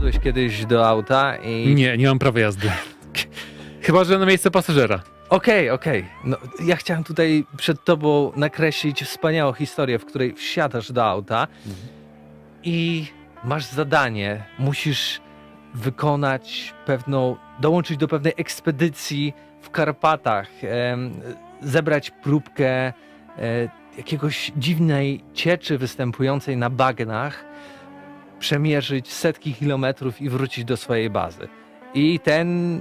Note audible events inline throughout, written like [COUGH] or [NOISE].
Wsiadłeś kiedyś do auta i... Nie, nie mam prawa jazdy. Chyba, że na miejsce pasażera. Okej, okej. No, ja chciałem tutaj przed tobą nakreślić wspaniałą historię, w której wsiadasz do auta i masz zadanie. Musisz wykonać pewną, dołączyć do pewnej ekspedycji w Karpatach, em, zebrać próbkę e, jakiegoś dziwnej cieczy występującej na bagnach, przemierzyć setki kilometrów i wrócić do swojej bazy. I ten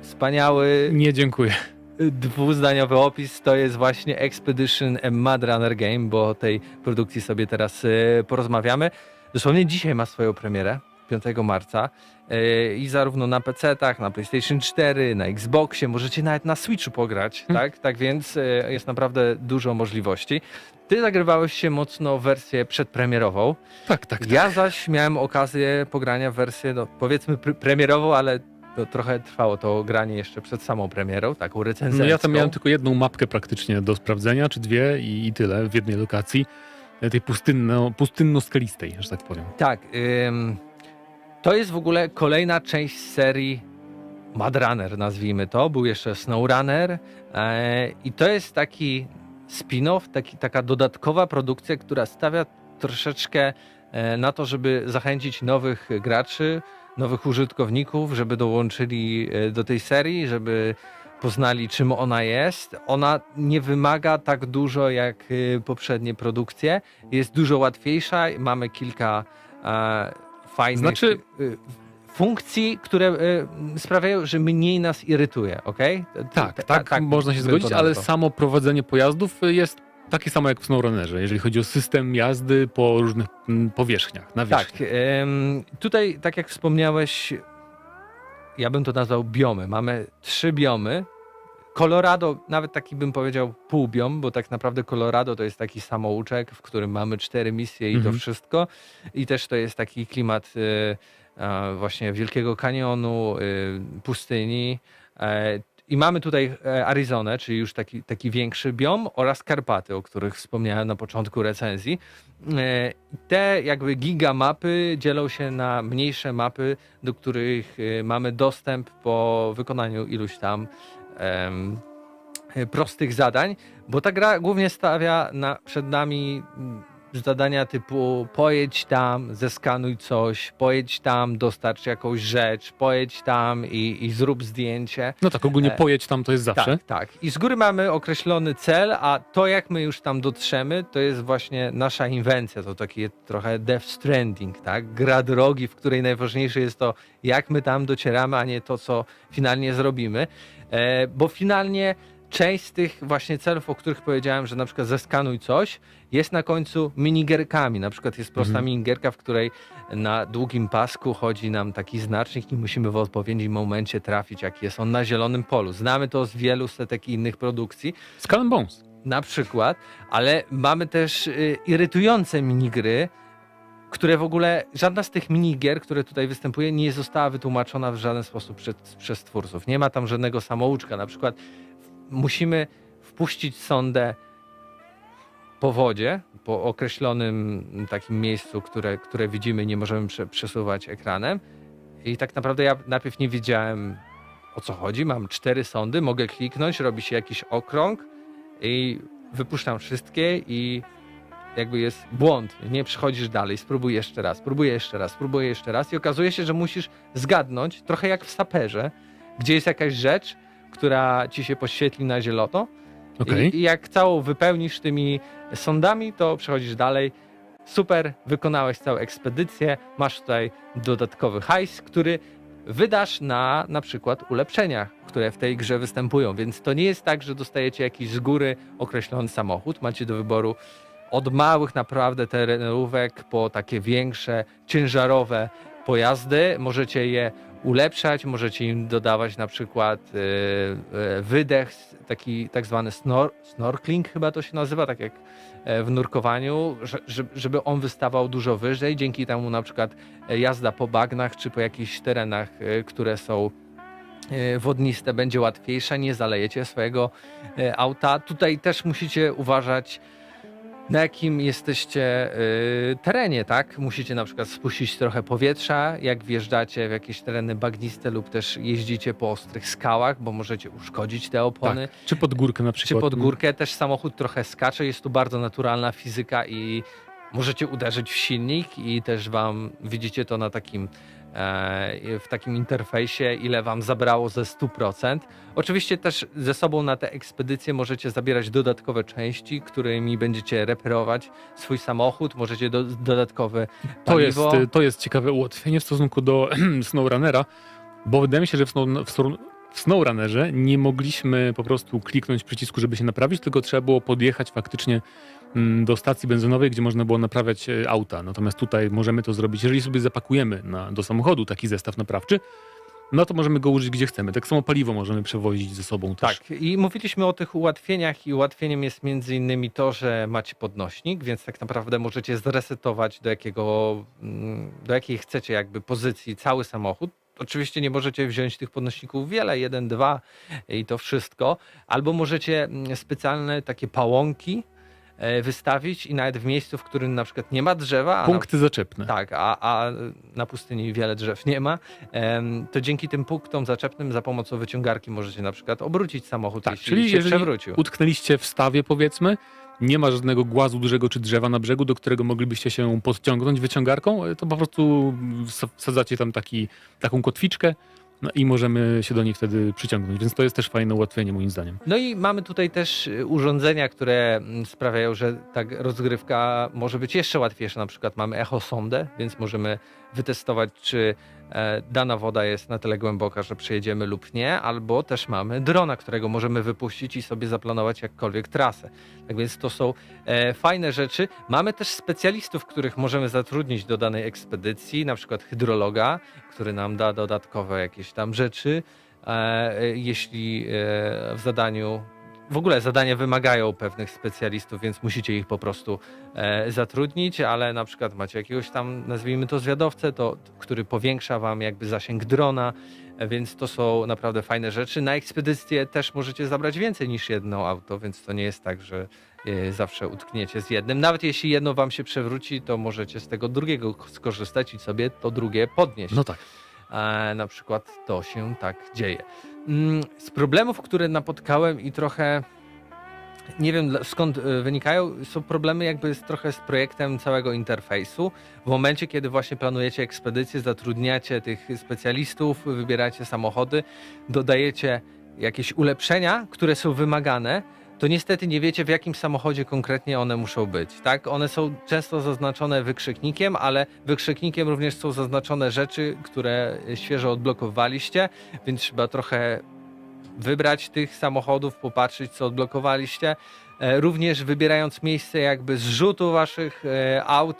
wspaniały Nie, dziękuję. dwuzdaniowy opis to jest właśnie Expedition Mad Runner Game, bo o tej produkcji sobie teraz e, porozmawiamy. Dosłownie dzisiaj ma swoją premierę, 5 marca e, i zarówno na PC-tach, na PlayStation 4, na Xboxie, możecie nawet na Switchu pograć, Hmm. tak? Tak więc e, jest naprawdę dużo możliwości. Ty zagrywałeś się mocno w wersję przedpremierową. Tak, tak, tak. Ja zaś miałem okazję pogrania w wersję, no, powiedzmy pr- premierową, ale to trochę trwało to granie jeszcze przed samą premierą, taką No recenzję. ja tam miałem tylko jedną mapkę praktycznie do sprawdzenia, czy dwie i, i tyle w jednej lokacji. e, Tej pustynno, pustynno-skalistej, że tak powiem. Tak. Ym, to jest w ogóle kolejna część serii Mad Runner, nazwijmy to. Był jeszcze Snow Runner e, i to jest taki spin-off, taki, taka dodatkowa produkcja, która stawia troszeczkę e, na to, żeby zachęcić nowych graczy, nowych użytkowników, żeby dołączyli e, do tej serii, żeby poznali czym ona jest. Ona nie wymaga tak dużo jak e, poprzednie produkcje. Jest dużo łatwiejsza. Mamy kilka fajnych Znaczy- e, funkcji, które e, sprawiają, że mniej nas irytuje, ok? Tak, tak, można się zgodzić, ale samo prowadzenie pojazdów jest takie samo jak w SnowRunnerze, jeżeli chodzi o system jazdy po różnych mm, powierzchniach, na Tak, tutaj, tak jak wspomniałeś, ja bym to nazwał biomy. Mamy trzy biomy. Colorado, nawet taki bym powiedział półbiom, bo tak naprawdę Colorado to jest taki samouczek, w którym mamy cztery misje i Mhm. to wszystko. I też to jest taki klimat y, e, właśnie Wielkiego Kanionu, y, pustyni. I mamy tutaj e, Arizonę, czyli już taki, taki większy biom oraz Karpaty, o których wspomniałem na początku recenzji. E, Te jakby gigamapy dzielą się na mniejsze mapy, do których e, mamy dostęp po wykonaniu iluś tam em, prostych zadań, bo ta gra głównie stawia na, przed nami zadania typu pojedź tam, zeskanuj coś, pojedź tam, dostarcz jakąś rzecz, pojedź tam i, i zrób zdjęcie. No tak, ogólnie e, pojedź tam to jest zawsze. Tak, tak. I z góry mamy określony cel, a to jak my już tam dotrzemy, to jest właśnie nasza inwencja. To takie trochę Death Stranding, tak? Gra drogi, w której najważniejsze jest to, jak my tam docieramy, a nie to, co finalnie zrobimy. E, bo finalnie część z tych właśnie celów, o których powiedziałem, że na przykład zeskanuj coś, jest na końcu minigierkami. Na przykład jest prosta Mhm. minigierka, w której na długim pasku chodzi nam taki znacznik i musimy w odpowiednim momencie trafić, jaki jest on na zielonym polu. Znamy to z wielu setek innych produkcji, Skull Bones. na przykład, ale mamy też y, irytujące minigry, które w ogóle, żadna z tych minigier, które tutaj występuje, nie została wytłumaczona w żaden sposób przez, przez twórców. Nie ma tam żadnego samouczka. Na przykład musimy wpuścić sondę po wodzie, po określonym takim miejscu, które, które widzimy, nie możemy prze, przesuwać ekranem. I tak naprawdę ja najpierw nie wiedziałem o co chodzi. Mam cztery sondy, mogę kliknąć, robi się jakiś okrąg i wypuszczam wszystkie i jakby jest błąd. Nie przechodzisz dalej, spróbuj jeszcze raz, spróbuj jeszcze raz, spróbuj jeszcze raz i okazuje się, że musisz zgadnąć, trochę jak w saperze, gdzie jest jakaś rzecz, która ci się podświetli na zielono Okej. i, I jak całą wypełnisz tymi sondami, to przechodzisz dalej. Super, wykonałeś całą ekspedycję, masz tutaj dodatkowy hajs, który wydasz na na przykład ulepszenia, które w tej grze występują. Więc to nie jest tak, że dostajecie jakiś z góry określony samochód. Macie do wyboru od małych naprawdę terenówek po takie większe, ciężarowe pojazdy. Możecie je ulepszać, możecie im dodawać na przykład e, e, wydech, taki tak zwany snor, snorkeling chyba to się nazywa, tak jak e, w nurkowaniu, że- że- żeby on wystawał dużo wyżej, dzięki temu na przykład jazda po bagnach czy po jakichś terenach, które są wodniste będzie łatwiejsza, nie zalejecie swojego auta. Tutaj też musicie uważać na jakim jesteście y, terenie, tak? Musicie na przykład spuścić trochę powietrza, jak wjeżdżacie w jakieś tereny bagniste lub też jeździcie po ostrych skałach, bo możecie uszkodzić te opony. Tak. Czy pod górkę na Czy przykład. pod górkę też samochód trochę skacze, jest tu bardzo naturalna fizyka i możecie uderzyć w silnik i też wam widzicie to na takim w takim interfejsie, ile wam zabrało ze 100%. Oczywiście też ze sobą na te ekspedycje możecie zabierać dodatkowe części, którymi będziecie reperować swój samochód, możecie do, dodatkowe To jest, to jest ciekawe ułatwienie w stosunku do [CLEARS THROAT] SnowRunnera, bo wydaje mi się, że w, snow, w, w SnowRunnerze nie mogliśmy po prostu kliknąć przycisku, żeby się naprawić, tylko trzeba było podjechać faktycznie mm, do stacji benzynowej, gdzie można było naprawiać e, auta. Natomiast tutaj możemy to zrobić, jeżeli sobie zapakujemy na, do samochodu taki zestaw naprawczy, no to możemy go użyć gdzie chcemy. Tak samo paliwo możemy przewozić ze sobą też. Tak, i mówiliśmy o tych ułatwieniach i ułatwieniem jest między innymi to, że macie podnośnik, więc tak naprawdę możecie zresetować do jakiego, mm, do jakiej chcecie jakby pozycji cały samochód. Oczywiście nie możecie wziąć tych podnośników wiele, jeden, dwa i to wszystko, albo możecie mm, specjalne takie pałąki e, wystawić i nawet w miejscu, w którym na przykład nie ma drzewa, a na Punkty zaczepne. tak, a, a na pustyni wiele drzew nie ma, to dzięki tym punktom zaczepnym za pomocą wyciągarki możecie na przykład obrócić samochód, Tak, jeśli czyli się jeżeli przewrócił. utknęliście w stawie, powiedzmy, nie ma żadnego głazu dużego czy drzewa na brzegu, do którego moglibyście się podciągnąć wyciągarką, to po prostu wsa- wsadzacie tam taki, taką kotwiczkę no i możemy się do niej wtedy przyciągnąć, więc to jest też fajne ułatwienie moim zdaniem. No i mamy tutaj też y, urządzenia, które mm, sprawiają, że ta rozgrywka może być jeszcze łatwiejsza. Na przykład mamy echosondę, więc możemy wytestować, czy e, dana woda jest na tyle głęboka, że przejedziemy lub nie, albo też mamy drona, którego możemy wypuścić i sobie zaplanować jakkolwiek trasę. Tak więc to są e, fajne rzeczy. Mamy też specjalistów, których możemy zatrudnić do danej ekspedycji, na przykład hydrologa, który nam da dodatkowe jakieś tam rzeczy, e, e, jeśli e, w zadaniu w ogóle zadania wymagają pewnych specjalistów, więc musicie ich po prostu e, zatrudnić, ale na przykład macie jakiegoś tam, nazwijmy to zwiadowcę, to, który powiększa wam jakby zasięg drona, e, więc to są naprawdę fajne rzeczy. Na ekspedycję też możecie zabrać więcej niż jedno auto, więc to nie jest tak, że e, zawsze utkniecie z jednym. Nawet jeśli jedno wam się przewróci, to możecie z tego drugiego skorzystać i sobie to drugie podnieść. No tak. E, na przykład to się tak dzieje. Mm, Z problemów, które napotkałem i trochę nie wiem skąd e, wynikają, są problemy jakby z, trochę z projektem całego interfejsu. W momencie, kiedy właśnie planujecie ekspedycję, zatrudniacie tych specjalistów, wybieracie samochody, dodajecie jakieś ulepszenia, które są wymagane, to niestety nie wiecie, w jakim samochodzie konkretnie one muszą być. Tak? One są często zaznaczone wykrzyknikiem, ale wykrzyknikiem również są zaznaczone rzeczy, które świeżo odblokowaliście, więc trzeba trochę wybrać tych samochodów, popatrzeć, co odblokowaliście. E, Również wybierając miejsce jakby zrzutu waszych e, aut,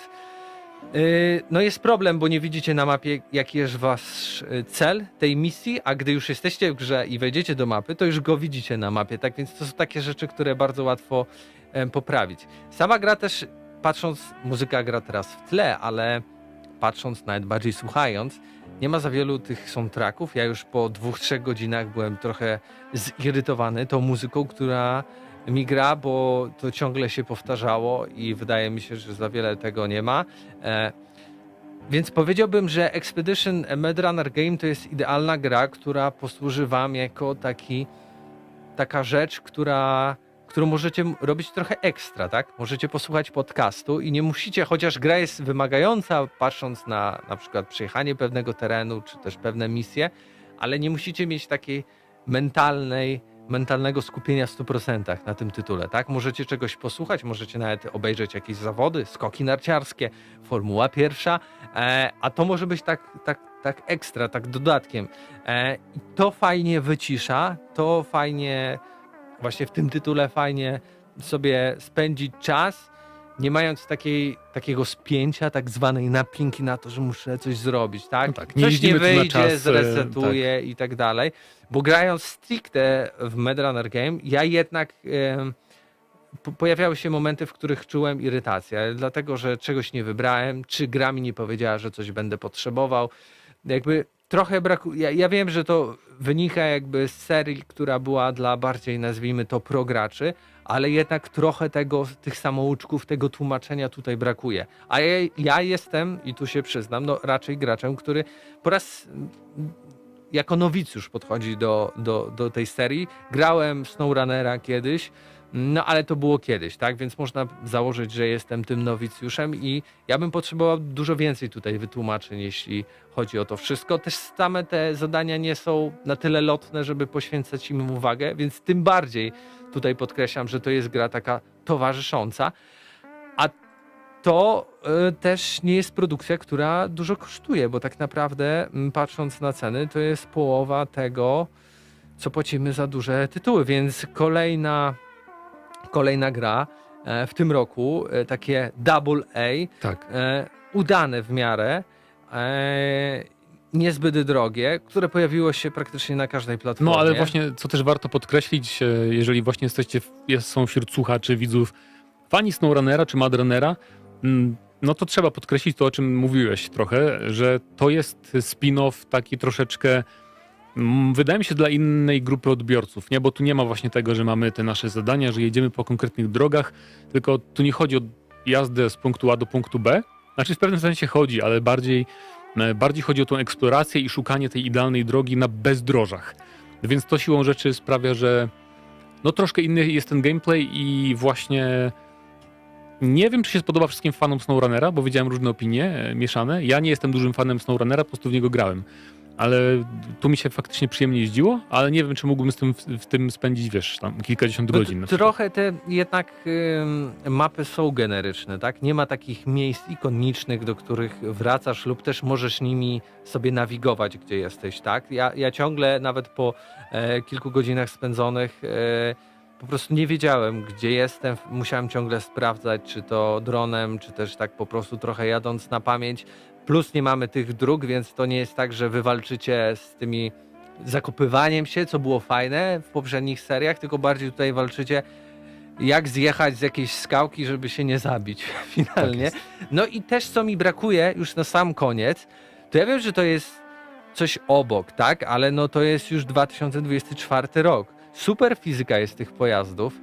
e, no jest problem, bo nie widzicie na mapie, jaki jest wasz e, cel tej misji, a gdy już jesteście w grze i wejdziecie do mapy, to już go widzicie na mapie, tak więc to są takie rzeczy, które bardzo łatwo poprawić. Sama gra też, patrząc, muzyka gra teraz w tle, ale patrząc, nawet bardziej słuchając, nie ma za wielu tych soundtracków. Ja już po dwóch, trzech godzinach byłem trochę zirytowany tą muzyką, która mi gra, bo to ciągle się powtarzało i wydaje mi się, że za wiele tego nie ma. E, więc powiedziałbym, że Expedition Mad Runner Game to jest idealna gra, która posłuży wam jako taki, taka rzecz, która, którą możecie robić trochę ekstra, tak? Możecie posłuchać podcastu i nie musicie, chociaż gra jest wymagająca, patrząc na na przykład przejechanie pewnego terenu, czy też pewne misje, ale nie musicie mieć takiej mentalnej, mentalnego skupienia w 100% na tym tytule, tak? Możecie czegoś posłuchać, możecie nawet obejrzeć jakieś zawody, skoki narciarskie, Formuła pierwsza, e, a to może być tak, tak, tak ekstra, tak dodatkiem. E, I to fajnie wycisza, to fajnie, właśnie w tym tytule fajnie sobie spędzić czas, nie mając takiej, takiego spięcia, tak zwanej napinki na to, że muszę coś zrobić, tak? No tak, nie coś nie wyjdzie, czas, e, zresetuję i tak dalej. Bo grając stricte w Mad Runner Game, ja jednak po- pojawiały się momenty, w których czułem irytację, dlatego że czegoś nie wybrałem, czy gra mi nie powiedziała, że coś będę potrzebował. Jakby trochę brakuje. Ja, ja wiem, że to wynika jakby z serii, która była dla bardziej, nazwijmy to, prograczy, ale jednak trochę tego, tych samouczków, tego tłumaczenia tutaj brakuje. A ja, ja jestem, i tu się przyznam, no raczej graczem, który po raz jako nowicjusz podchodzi do, do, do tej serii. Grałem SnowRunnera kiedyś, no ale to było kiedyś, tak? Więc można założyć, że jestem tym nowicjuszem i ja bym potrzebował dużo więcej tutaj wytłumaczeń, jeśli chodzi o to wszystko. Też same te zadania nie są na tyle lotne, żeby poświęcać im uwagę, więc tym bardziej tutaj podkreślam, że to jest gra taka towarzysząca. A to y, też nie jest produkcja, która dużo kosztuje, bo tak naprawdę patrząc na ceny, to jest połowa tego, co płacimy za duże tytuły, więc kolejna, kolejna gra e, w tym roku, e, takie double A, Tak. e, udane w miarę, niezbyt drogie, które pojawiło się praktycznie na każdej platformie. No ale właśnie, co też warto podkreślić, jeżeli właśnie jesteście, jest, są wśród słuchaczy, widzów fani SnowRunnera czy Madrunnera, mm, no to trzeba podkreślić to, o czym mówiłeś trochę, że to jest spin-off taki troszeczkę, wydaje mi się, dla innej grupy odbiorców, nie? Bo tu nie ma właśnie tego, że mamy te nasze zadania, że jedziemy po konkretnych drogach, tylko tu nie chodzi o jazdę z punktu A do punktu B, znaczy w pewnym sensie chodzi, ale bardziej, e, bardziej chodzi o tą eksplorację i szukanie tej idealnej drogi na bezdrożach. Więc to siłą rzeczy sprawia, że no troszkę inny jest ten gameplay i właśnie nie wiem, czy się spodoba wszystkim fanom SnowRunnera, bo widziałem różne opinie e, mieszane. Ja nie jestem dużym fanem SnowRunnera, po prostu w niego grałem. Ale tu mi się faktycznie przyjemnie jeździło, ale nie wiem, czy mógłbym z tym, w tym spędzić, wiesz, tam kilkadziesiąt No, godzin. trochę te jednak ym, mapy są generyczne, tak? Nie ma takich miejsc ikonicznych, do których wracasz lub też możesz nimi sobie nawigować, gdzie jesteś, tak? Ja, ja ciągle, nawet po e, kilku godzinach spędzonych, e, po prostu nie wiedziałem, gdzie jestem. Musiałem ciągle sprawdzać, czy to dronem, czy też tak po prostu trochę jadąc na pamięć. Plus nie mamy tych dróg, więc to nie jest tak, że wy walczycie z tymi zakopywaniem się, co było fajne w poprzednich seriach, tylko bardziej tutaj walczycie jak zjechać z jakiejś skałki, żeby się nie zabić [LAUGHS] finalnie. jest. no i też co mi brakuje już na sam koniec, to ja wiem, że to jest coś obok, tak? Ale no to jest już 2024 rok. Super fizyka jest tych pojazdów,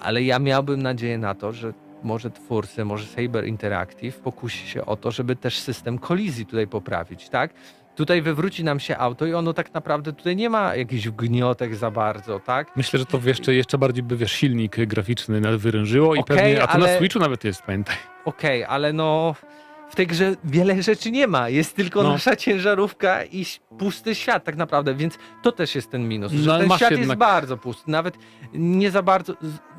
ale ja miałbym nadzieję na to, że może twórcy, może Saber Interactive pokusi się o to, żeby też system kolizji tutaj poprawić, tak? Tutaj wywróci nam się auto i ono tak naprawdę tutaj nie ma jakichś gniotek za bardzo, tak? Myślę, że to jeszcze, jeszcze bardziej by, wiesz, silnik graficzny nadwyrężyło i Okej, pewnie, a to ale- na Switchu nawet jest, pamiętaj. Okej, ale no w tej grze wiele rzeczy nie ma. Jest tylko No. nasza ciężarówka i pusty świat tak naprawdę, więc to też jest ten minus, No, że ten świat jest jednak- bardzo pusty. Nawet nie za bardzo,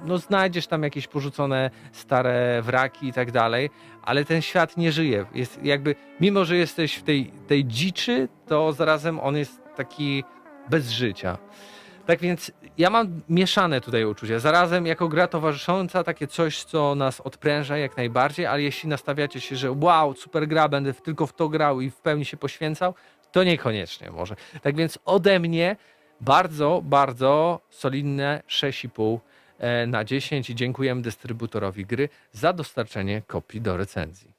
no znajdziesz tam jakieś porzucone stare wraki i tak dalej, ale ten świat nie żyje. Jest jakby, mimo że jesteś w tej, tej dziczy, to zarazem on jest taki bez życia. Tak więc ja mam mieszane tutaj uczucia. Zarazem jako gra towarzysząca takie coś, co nas odpręża jak najbardziej, ale jeśli nastawiacie się, że wow, super gra, będę tylko w to grał i w pełni się poświęcał, to niekoniecznie może. Tak więc ode mnie bardzo, bardzo solidne 6,5 e, na 10 i dziękujemy dystrybutorowi gry za dostarczenie kopii do recenzji.